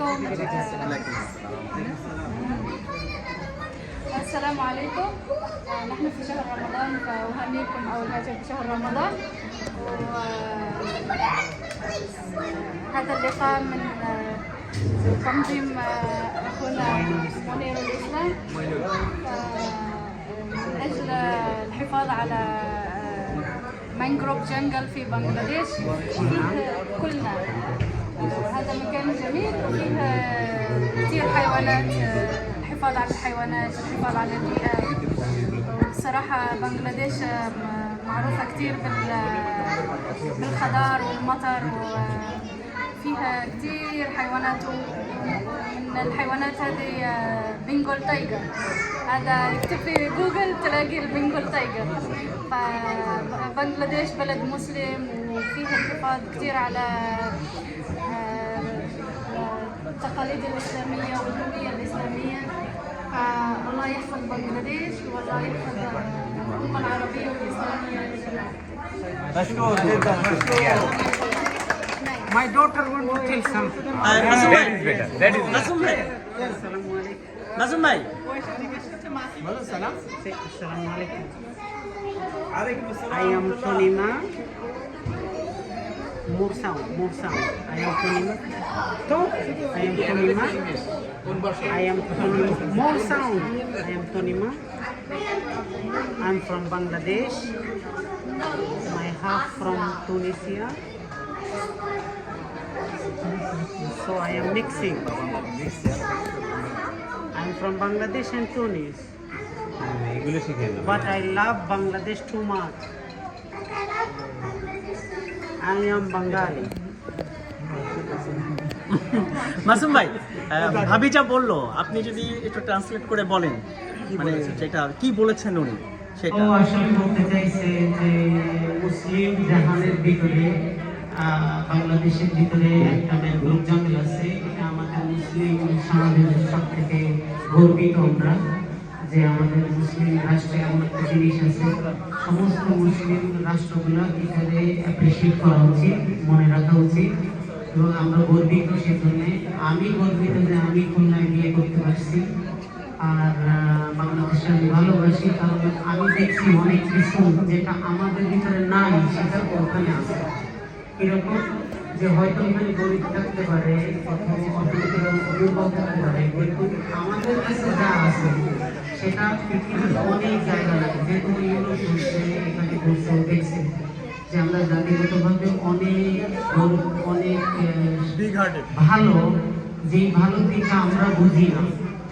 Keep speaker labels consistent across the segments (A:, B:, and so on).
A: عليكم السلام عليكم. آه، نحن في شهر رمضان فأهنيكم أول حاجة بشهر رمضان. هذا اللقاء من آه، تنظيم آه، أخونا منير الإسلام. من أجل الحفاظ على مانجروف جنجل في بنغلاديش كلنا. هذا مكان جميل وفيه كثير حيوانات الحفاظ على الحيوانات الحفاظ على البيئة. الصراحة بنغلاديش معروفة كثير بال- بالخضار والمطر وفيها كثير حيوانات ومن الحيوانات هذه بنغول تايجر هذا يكتب في جوجل تلاقي البنغول تايجر فبنغلاديش بلد مسلم وفيها الحفاظ كثير على المواليد الإسلامية والهويه الإسلامية فالله يحفظ بنغلاديش والله يحفظ الأمة العربية والإسلامية مشكور جدا مشكور
B: My daughter will tell something.
C: Nazum bhai.
D: That is
C: Nazum bhai. Nazum bhai.
B: Salam. Salam alaikum. I am Sonima. Mursao, Mursao. I am Tonima. To, I am Tonima. I am Tonima. Mursao, I am Tonima. I'm from Bangladesh. My half from Tunisia. So I am mixing. I'm from Bangladesh and Tunis. But I love Bangladesh too much. I am Bengali.
C: Masum ভাই ভাবি যা বলল আপনি যদি একটু translate করে বলেন মানে সেটা কি বলেছেন উনি? সেটা।
B: ও আসলে বলতে চাইছে যে মুসলিম জাহানের ভিতরে বাংলাদেশের ভিতরে একটা জঙ্গল আছে। এটা আমাদের মুসলিম সমাজের সব থেকে গর্বিত আমরা যে আমাদের মুসলিম রাষ্ট্রে এমন একটা জিনিস আছে। সমস্ত মুসলিম রাষ্ট্রগুলো এখানে অ্যাপ্রিসিয়েট করা উচিত, মনে রাখা উচিত। এবং আমরা গর্বিত সেজন্য, আমি গর্বিত যে আমি খুলনায় বিয়ে করতে পারছি। আর বাংলাদেশে আমি ভালোবাসি, কারণ আমি দেখছি অনেক কিছু যেটা আমাদের ভিতরে নাই সেটা ওখানে আছে। এরকম যে হয়তো এখানে গরিব থাকতে পারে, অথবা অর্থনৈতিক দুর্বল থাকতে পারে কিন্তু আমাদের কাছে যা আছে সেটা পৃথিবীর অনেক জায়গায় যেহেতু ইউরোপ ঘুরছে এখানে ঘুরছে দেখছে যে আমরা জাতিগতভাবে অনেক অনেক ভালো যে ভালো দিকটা আমরা বুঝি না।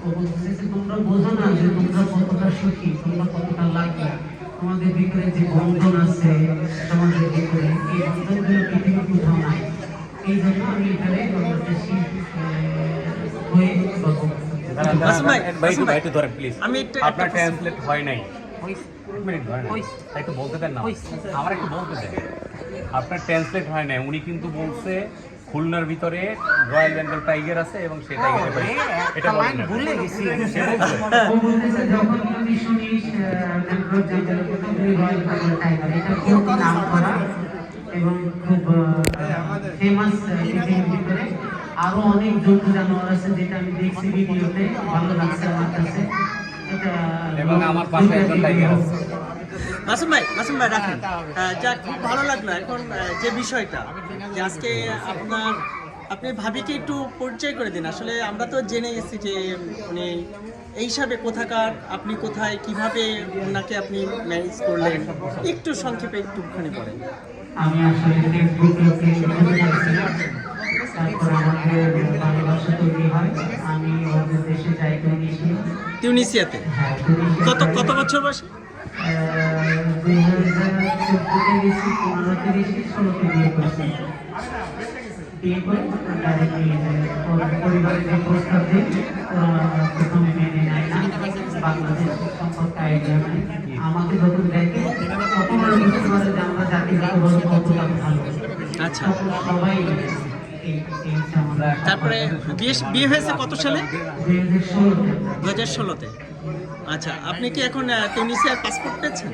B: বলতেছে যে তোমরা বোঝো না যে তোমরা কতটা সুখী তোমরা কতটা লাকি তোমাদের ভিতরে যে বন্ধন আছে সমাজের ভিতরে এই বন্ধনগুলো পৃথিবীর কোথাও নাই। এই জন্য আমি এখানে বাংলাদেশি হয়ে
C: আমি একটু-
D: আপনার ট্রান্সলেট হয় নাই। একটু বলতে দেন না
B: হইছে।
D: আমার একটু বলতে দেন আপনার ট্রান্সলেট হয় নাই উনি কিন্তু বলছে খুলনার ভিতরে রয়্যাল বেঙ্গল টাইগার আছে এবং সেই টাইগারের এটা
B: লাইন। ভুলে গেছি
D: সে
B: এবং খুব ফেমাস ভিতরে আরও অনেক জন্তু জানোয়ার আছে যেটা আমি দেখছি ভিডিওতে ভালো লাগছে আমার কাছে।
D: এবং আমার পাশে একজন টাইগার আছে।
C: মাসুম ভাই মাসুম ভাই রাখেন। যা খুব ভালো লাগল এখন যে বিষয়টা যে আজকে আপনার আপনি ভাবিকে একটু পরিচয় করে দিন। আসলে আমরা তো জেনে গেছি যে উনি এই হিসাবে কোথাকার আপনি কোথায় কীভাবে ওনাকে আপনি ম্যানেজ করলেন? একটু সংক্ষেপে একটুখানি বলেন।
B: আমি আসলে আমাদের ভালোবাসা তৈরি হয়। আমি ওদের দেশে যাই
C: টিউনিসিয়াতে
B: হ্যাঁ
C: কত কত বছর বয়সে?
B: দুই হাজার চোদ্দতে গেছি পনেরোতে গেছি ষোলোতে বিয়ে করছি। বিয়ে করে ডাইরেক্টলি পরিবারের যে প্রস্তাব দিই প্রথমে মেনে নেয় না। বাংলাদেশ সম্পর্কে আইডিয়া নাই। আমাকে যখন দেখে তখন ওরা বুঝতে পারে যে আমরা জাতিগতভাবে কতটা ভালো।
C: আচ্ছা।
B: সবাই
C: তারপরে বিয়ে বিয়ে হয়েছে কত সালে? দু হাজার ষোলোতে। আচ্ছা আপনি কি এখন টেনিসিয়ার পাসপোর্ট পেয়েছেন?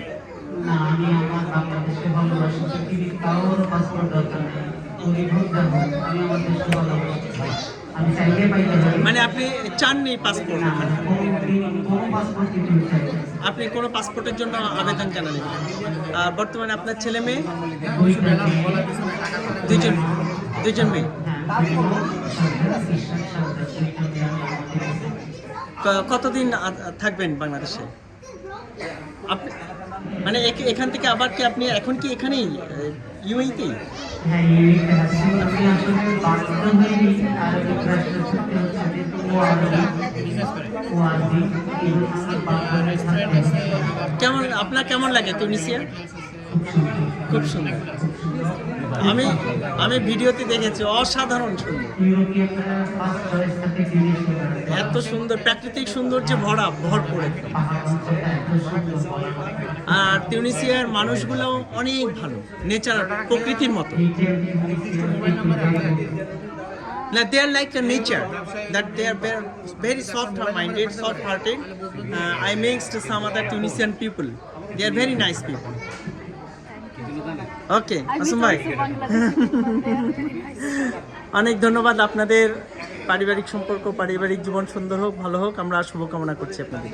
B: না আমি আমার বাংলাদেশে ভালোবাসি পৃথিবীর কারোর পাসপোর্ট দরকার নেই।
C: মানে আপনি চাননি পাসপোর্ট আপনি কোনো পাসপোর্টের জন্য আবেদন জানালেন আর বর্তমানে আপনার ছেলে মেয়ে? দুইজন দুইজন মেয়ে। কতদিন থাকবেন বাংলাদেশে? আপনি মানে এখ- এখান থেকে আবার কি আপনি এখন কি এখানেই
B: হ্যাঁ, আমি আসলে আর হচ্ছে বাধ্য হয়ে হচ্ছে।
C: কেমন আপনার কেমন লাগে তুনিসিয়া
B: খুব সুন্দর।
C: আমি আমি ভিডিওতে দেখেছি অসাধারণ সুন্দর। এত সুন্দর প্রাকৃতিক সৌন্দর্যে ভরা ভরপুর
B: হয়।
C: আর তিউনিসিয়ার মানুষগুলো অনেক ভালো নেচার প্রকৃতির মতো না they are like nature that they are very, very soft minded soft hearted uh, i mixed some other tunisian people they are very nice people ওকে
A: meet
C: ভাই. অনেক ধন্যবাদ আপনাদের পারিবারিক সম্পর্ক পারিবারিক জীবন সুন্দর হোক ভালো হোক আমরা শুভকামনা করছি আপনাদের।